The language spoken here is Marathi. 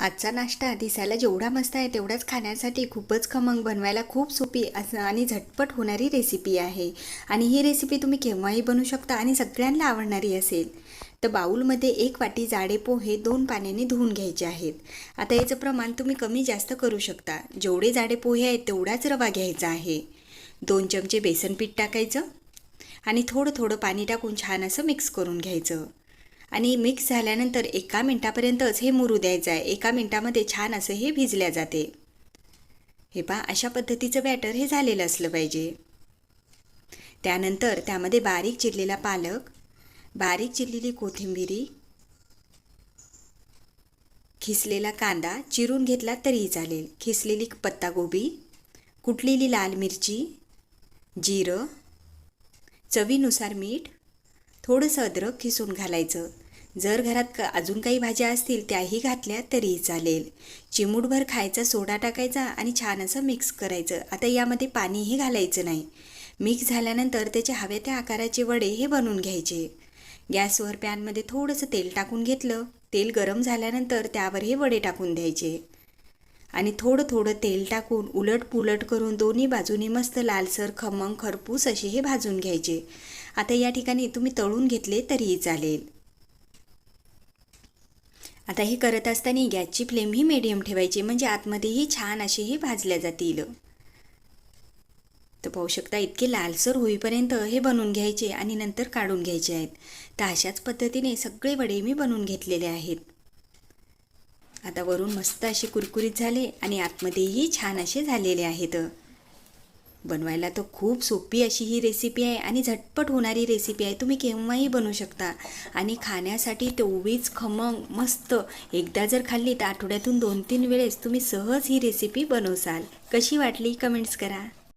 आजचा नाश्ता दिसायला जेवढा मस्त आहे तेवढाच खाण्यासाठी खूपच खमंग. बनवायला खूप सोपी असं आणि झटपट होणारी रेसिपी आहे. आणि ही रेसिपी तुम्ही केव्हाही बनवू शकता आणि सगळ्यांना आवडणारी असेल. तर बाऊलमध्ये एक वाटी जाडे पोहे दोन पाण्याने धुवून घ्यायचे आहेत. आता याचं प्रमाण तुम्ही कमी जास्त करू शकता. जेवढे जाडे पोहे आहेत तेवढाच रवा घ्यायचा आहे. दोन चमचे बेसन पीठ टाकायचं आणि थोडं थोडं पाणी टाकून छान असं मिक्स करून घ्यायचं. आणि मिक्स झाल्यानंतर एका मिनटापर्यंतच हे मुरू द्यायचं आहे. एका मिनटामध्ये छान असं हे भिजल्या जाते. हे पहा अशा पद्धतीचं बॅटर हे झालेलं असलं पाहिजे. त्यानंतर त्यामध्ये बारीक चिरलेला पालक बारीक चिरलेली कोथिंबिरी खिसलेला कांदा चिरून घेतला तरीही चालेल. खिसलेली पत्तागोबी कुटलेली लाल मिरची जिरं चवीनुसार मीठ थोडंसं अद्रक खिसून घालायचं. जर घरात अजून काही भाज्या असतील त्याही घातल्या तरीही चालेल. चिमूटभर खायचा सोडा टाकायचा आणि छान असं मिक्स करायचं. आता यामध्ये पाणीही घालायचं नाही. मिक्स झाल्यानंतर त्याचे हव्या त्या आकाराचे वडे हे बनवून घ्यायचे. गॅसवर पॅनमध्ये थोडंसं तेल टाकून घेतलं. तेल गरम झाल्यानंतर त्यावर हे वडे टाकून द्यायचे. आणि थोडं थोडं तेल टाकून उलट पुलट करून दोन्ही बाजूनी मस्त लालसर खमंग खरपूस असे हे भाजून घ्यायचे. आता या ठिकाणी तुम्ही तळून घेतले तरीही चालेल. आता हे करत असताना गॅसची फ्लेम ही मिडियम ठेवायची म्हणजे आतमध्येही छान असे हे भाजल्या जातील. तर पाहू शकता इतके लालसर होईपर्यंत हे बनवून घ्यायचे आणि नंतर काढून घ्यायचे आहेत. तर अशाच पद्धतीने सगळे वडे मी बनवून घेतलेले आहेत. आता वरून मस्त असे कुरकुरीत झाले आणि आतमध्येही छान असे झालेले आहेत. बनवायला तर खूप सोपी अशी ही रेसिपी आहे आणि झटपट होणारी रेसिपी आहे. तुम्ही केव्हाही बनवू शकता. आणि खाण्यासाठी तेवढीच खमंग मस्त. एकदा जर खाल्ली तर आठवड्यातून दोन तीन वेळेस तुम्ही सहज ही रेसिपी बनवसाल. कशी वाटली? कमेंट्स करा.